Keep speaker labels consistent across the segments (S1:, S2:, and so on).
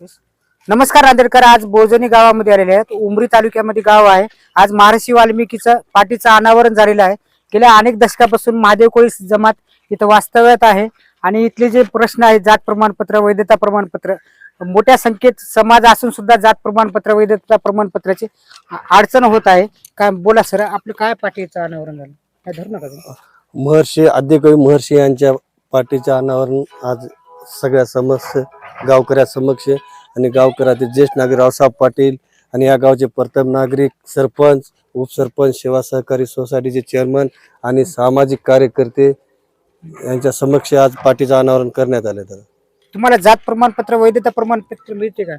S1: नमस्कार आंबेडकर आज बोजनी गावामध्ये आलेले आहेत. उमरी तालुक्यामध्ये गाव आहे. आज महर्षी वाल्मिकीचं पाठीचं अनावरण झालेलं आहे. गेल्या अनेक दशकापासून महादेव कोळी जमात इथं वास्तव्यात आहे. आणि इथले जे प्रश्न आहेत जात प्रमाणपत्र वैधता प्रमाणपत्र मोठ्या संख्येत समाज असून सुद्धा जात प्रमाणपत्र वैधता प्रमाणपत्राची अडचण होत आहे. काय बोला सर आपलं काय पाठीचं अनावरण झालं? काय धरू नका
S2: महर्षी आद्यकवी महर्षी यांच्या पाठीचं अनावरण आज सगळ्या समक्ष गावकऱ्या समक्ष आणि गावकऱ्यातील ज्येष्ठ नागरिक रावसाहेब पाटील आणि या गावचे प्रथम नागरिक सरपंच उपसरपंच सेवा सहकारी सोसायटीचे चेअरमन आणि सामाजिक कार्यकर्ते यांच्या समक्ष आज पाठीचं अनावरण करण्यात आले तर
S1: तुम्हाला जात प्रमाणपत्र वैधता प्रमाणपत्र मिळते का?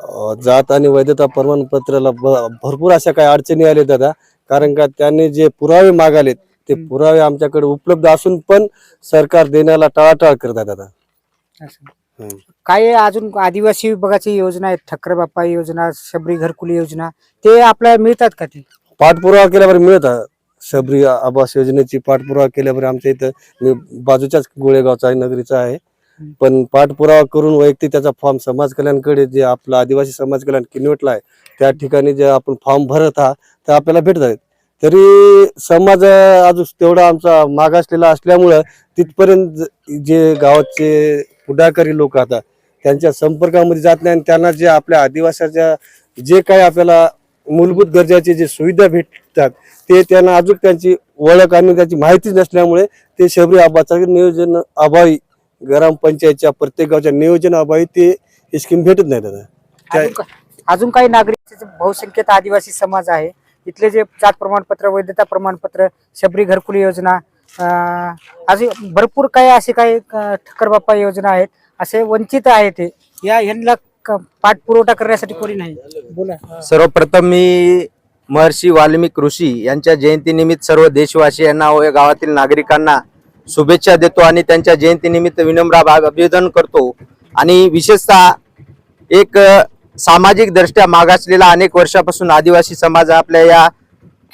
S2: अं, जात आणि वैधता प्रमाणपत्राला भरपूर अशा काही अडचणी आल्या दादा. कारण का त्यांनी जे पुरावे मागालेत ते. पुरावे आमच्याकडे उपलब्ध असून पण सरकार देण्याला टाळाटाळ करतात दादा.
S1: असं. काय अजून आदिवासी विभागाची योजना आहेत ठक्कर बाप्पा योजना शबरी घरकुली योजना ते आपल्याला मिळतात का ते
S2: पाठपुरावा केल्यावर मिळत आहे. शबरी आवास योजनेची पाठपुरावा केल्यावर आमच्या इथं मी बाजूच्याच गोळेगावचा आहे नगरीचा आहे. पण पाठपुरावा करून वैयक्तिक त्याचा फॉर्म समाज कल्याणकडे जे आपला आदिवासी समाज कल्याण किनवटला आहे त्या ठिकाणी जे आपण फॉर्म भरत आहात ते आपल्याला भेटत आहेत तरी समाज अजून तेवढा आमचा मागासलेला असल्यामुळं तिथपर्यंत ज- गावाचे पुढाकारी लोक आता त्यांच्या संपर्कामध्ये जात नाही आणि त्यांना जे आपल्या आदिवासाच्या जे काही आपल्याला मूलभूत गरजाचे जे सुविधा भेटतात ते त्यांना अजून त्यांची ओळख आणि त्याची माहितीच नसल्यामुळे ते शबरी आबाचं नियोजन अभावी ग्रामपंचायतच्या प्रत्येक गावच्या नियोजन अभावी ते स्कीम भेटत नाही
S1: का- अजून काही नागरिक बहुसंख्येत आदिवासी समाज आहे. इथले जे जात प्रमाणपत्र वैधता प्रमाणपत्र शबरी घरकुल योजना असे अजून भरपूर काही असे काही ठक्करबाप्पा ठक्कर बाप्पा योजना आहेत. असे वंचित आहे ते या यांना क- पाठपुरवठा करण्यासाठी कोणी नाही. बोला.
S3: सर्वप्रथम मी महर्षी वाल्मिक ऋषी यांच्या जयंतीनिमित्त सर्व देशवासियांना व या गावातील नागरिकांना शुभेच्छा देतो आणि त्यांच्या जयंतीनिमित्त विनम्र अभिवादन करतो. आणि विशेषतः एक सामाजिकदृष्ट्या सामाजिक दृष्ट्या मागासलेला अनेक वर्षापासून आदिवासी समाज आपल्या या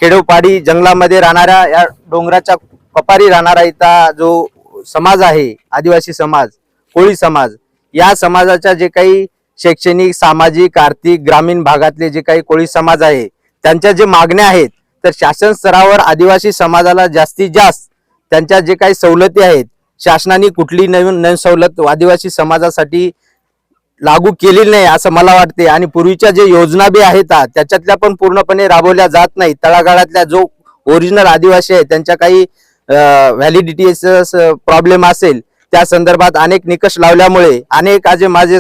S3: खेडोपाडी जंगलामध्ये राहणाऱ्या या डोंगराच्या कपारी राहणारा इथं जो समाज आहे आदिवासी समाज कोळी समाज या समाजाच्या जे काही शैक्षणिक सामाजिक आर्थिक ग्रामीण भागातले जे काही कोळी समाज आहे त्यांच्या जे मागण्या आहेत तर शासन स्तरावर आदिवासी समाजाला जास्तीत जास्त त्यांच्या जे काही सवलती आहेत शासनाने कुठली नवीन नवीन सवलत आदिवासी समाजासाठी लागू केलेली नाही असं मला वाटते. आणि पूर्वीच्या जे योजना बी आहेत त्याच्यातल्या पण पूर्णपणे राबवल्या जात नाही तळागाळातल्या जो ओरिजिनल आदिवासी आहे त्यांच्या काही व्हॅलिडिटी प्रॉब्लेम असेल त्या संदर्भात अनेक निकष लावल्यामुळे अनेक आज माझे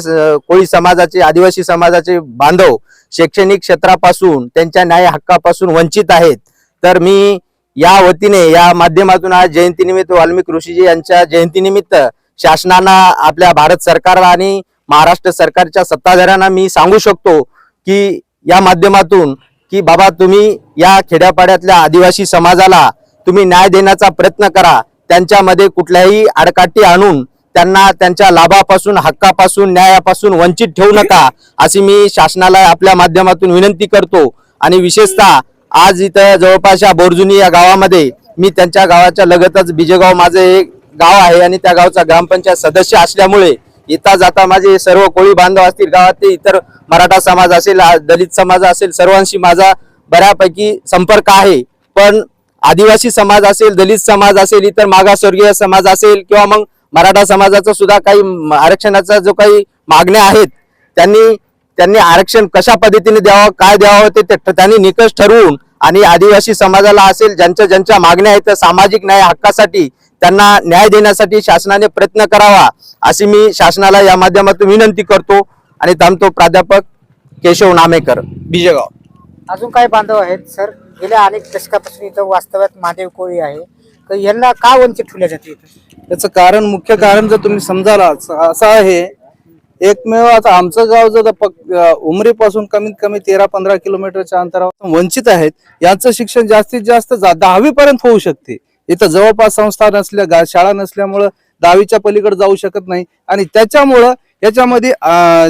S3: कोळी समाजाचे आदिवासी समाजाचे बांधव शैक्षणिक क्षेत्रापासून त्यांच्या न्याय हक्कापासून वंचित आहेत. तर मी या वतीने या माध्यमातून आज जयंतीनिमित्त वाल्मिक ऋषीजी यांच्या जयंतीनिमित्त शासनाला आपल्या भारत सरकारला आणि महाराष्ट्र सरकारच्या सत्ताधाऱ्यांना मी सांगू शकतो की या माध्यमातून की बाबा तुम्ही या खेड्यापाड्यातल्या आदिवासी समाजाला तुम्ही न्याय देण्याचा प्रयत्न करा. त्यांच्यामध्ये कुठल्याही आडकाठी आणून त्यांना त्यांच्या लाभापासून हक्कापासून न्यायापासून वंचित ठेवू नका अशी मी शासनाला आपल्या माध्यमातून विनंती करतो. आणि विशेषतः आज इथं जवळपास या बोरजुनी या गावामध्ये मी त्यांच्या गावाच्या लगतच बिजेगाव माझं एक गाव आहे आणि त्या गावचा ग्रामपंचायत सदस्य असल्यामुळे येता जाता माझे सर्व कोळी बांधव असतील गावातले इतर मराठा समाज असेल दलित समाज असेल सर्वांशी माझा बऱ्यापैकी संपर्क आहे. पण आदिवासी समाज असेल दलित समाज असेल इतर मागासवर्गीय समाज असेल किंवा मग मराठा समाजाचा सुद्धा काही म- आरक्षणाचा जो काही मागण्या आहेत त्यांनी त्यांनी आरक्षण कशा पद्धतीने द्यावं काय द्यावं ते ते- त्यांनी निकष ठरवून आणि आदिवासी समाजाला असेल ज्यांच्या ज्यांच्या मागण्या आहेत सामाजिक न्याय हक्कासाठी त्यांना न्याय देण्यासाठी शासनाने प्रयत्न करावा अशी मी शासनाला या माध्यमातून विनंती करतो. आणि थांबतो प्राध्यापक केशव नामेकर. बिजेगाव.
S1: अजून काही बांधव आहेत सर. गेल्या अनेक दशकापासून इथं वास्तव्यात महादेव कोळी आहे. तर यांना का वंचित ठेवल्या जाते
S4: याचं कारण मुख्य कारण जर तुम्ही समजाला असं आहे एकमेव आता आमचं गाव जर पक- उमरीपासून कमीत कमी तेरा पंधरा किलोमीटरच्या अंतरावर वंचित आहेत यांचं शिक्षण जास्तीत जास्त दहावी पर्यंत होऊ शकते. इथं जवळपास संस्था नसल्या शाळा नसल्यामुळं दहावीच्या पलीकडे जाऊ शकत नाही. आणि त्याच्यामुळं याच्यामध्ये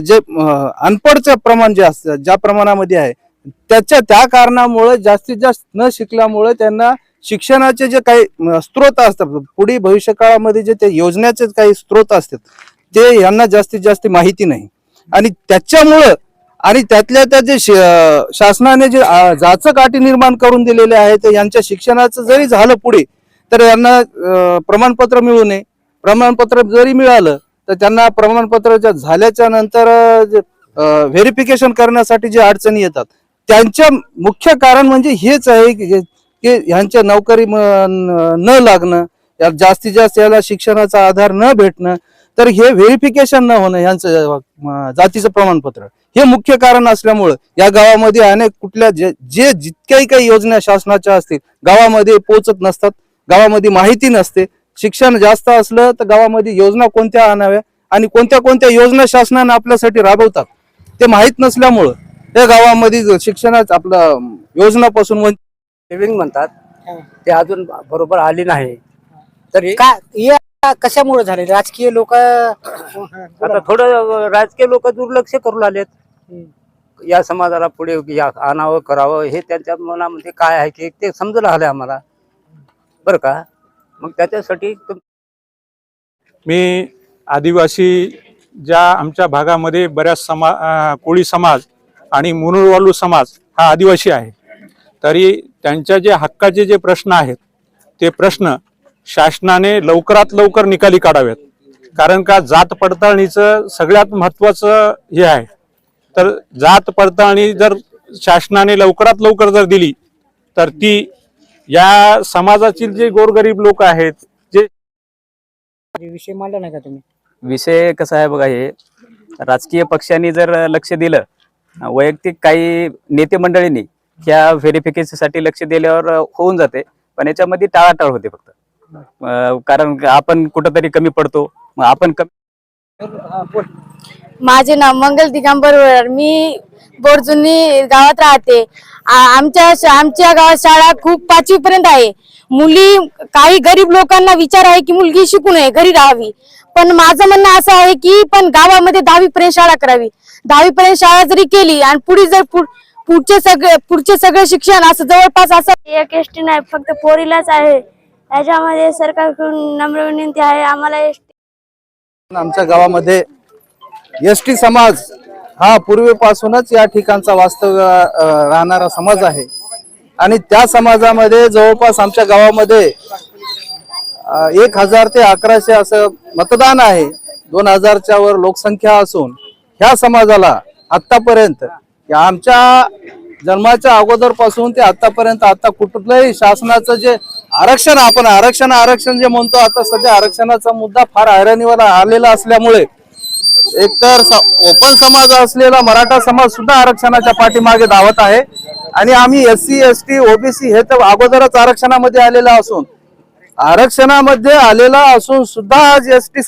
S4: जे अं, अनपडचं प्रमाण जे असतं ज्या प्रमाणामध्ये आहे त्याच्या त्या कारणामुळे जास्तीत जास्त न शिकल्यामुळे त्यांना शिक्षणाचे जे काही स्त्रोत असतात पुढे भविष्य काळामध्ये जे ते योजनेचे काही स्त्रोत असतात ते यांना जास्तीत जास्त माहिती नाही. आणि त्याच्यामुळं आणि त्यातल्या त्या जे श- शासनाने जे जाचक अटी निर्माण करून दिलेले आहेत यांच्या शिक्षणाचं जरी झालं पुढे तर यांना प्रमाणपत्र मिळू नये. प्रमाणपत्र जरी मिळालं तर त्यांना प्रमाणपत्र झाल्याच्यानंतर व्हेरिफिकेशन करण्यासाठी जे अडचणी येतात त्यांच्या मुख्य कारण म्हणजे हेच आहे की ह्यांच्या नोकरी न न लागणं या जास्तीत जास्त याला शिक्षणाचा आधार न भेटणं तर हे व्हेरिफिकेशन न होणं यांचं जातीचं प्रमाणपत्र. हे मुख्य कारण असल्यामुळं या गावामध्ये अनेक कुठल्या जे जे जितक्याही काही योजना शासनाच्या असतील गावामध्ये पोहोचत नसतात गावामध्ये माहिती नसते. शिक्षण जास्त असलं तर गावामध्ये योजना कोणत्या आणाव्या आणि कोणत्या कोणत्या योजना शासनाने आपल्यासाठी राबवतात ते माहीत नसल्यामुळं या गावामध्ये शिक्षणात आपलं योजनापासून
S5: म्हणतात. ते अजून बरोबर आली नाही. तरी
S1: का कशामुळे झाले? राजकीय लोक
S5: आता थोडं राजकीय लोक दुर्लक्ष करू लागलेत. या समाजाला पुढे या आणावं करावं हे त्यांच्या मनामध्ये काय आहे की ते समजून आले आम्हाला. बरं का? मग त्याच्यासाठी
S6: मी आदिवासी ज्या आमच्या भागामध्ये बऱ्याच समा कोळी समाज आणि मुनुरवालू समाज हा आदिवासी आहे. तरी त्यांच्या जे हक्काचे जे प्रश्न आहेत ते प्रश्न शासनाने लवकरात लवकर निकाली काढावेत कारण का जात पडताळणीचं सगळ्यात महत्त्वाचं हे आहे. तर जात पडताळणी जर शासनाने लवकरात लवकर जर दिली तर ती या समाजातील जे गोरगरीब लोक आहेत जे
S1: विषय मांडला नाही का तुम्ही?
S7: विषय कसा आहे बघा हे राजकीय पक्षांनी जर लक्ष दिलं वैयक्तिक काही नेते मंडळींनी ह्या व्हेरिफिकेशनसाठी लक्ष दिल्यावर होऊन जाते पण याच्यामध्ये टाळाटाळ होते फक्त. कारण आपण कुठंतरी कमी पडतो. मग आपण कमी
S8: माझे नाव मंगल दिगंबर. मी बोरजुनी गावात राहते. आ- आमच्या आमच्या गावात शाळा खूप पाचवी पर्यंत आहे. मुली काही गरीब लोकांना विचार आहे की मुलगी शिकू नये घरी राहावी. पण माझं म्हणणं असं आहे की पण गावामध्ये दहावी पर्यंत शाळा करावी. दहावी पर्यंत शाळा जरी केली आणि पुढे जर पुढ- पुढचे सगळे पुढचे सगळे शिक्षण असं जवळपास असं
S9: एक एस टी नाही फक्त पोरीलाच आहे. याच्यामध्ये सरकारकडून नम्र विनंती आहे. आम्हाला एस
S4: आमच्या गावामध्ये एस टी समाज हा पूर्वीपासूनच या ठिकाणचा वास्तव राहणारा समाज आहे. आणि त्या समाजामध्ये जवळपास आमच्या गावामध्ये एक हजार ते अकराशे असं मतदान आहे. दोन हजारच्या वर लोकसंख्या असून ह्या समाजाला आतापर्यंत आमच्या जन्माच्या अगोदरपासून ते आतापर्यंत आता कुठलंही शासनाचं जे आरक्षण आपण आरक्षण आरक्षण जे म्हणतो आता सध्या आरक्षणाचा मुद्दा फार हैराणीवर आलेला असल्यामुळे एकतर स- ओपन समाज असलेला मराठा समाज सुद्धा आरक्षणाच्या पाठीमागे धावत आहे. आणि आम्ही S C S T OBC हे तर अगोदरच आरक्षणामध्ये आलेला असून आरक्षणामध्ये आलेला असून सुद्धा आज एस टी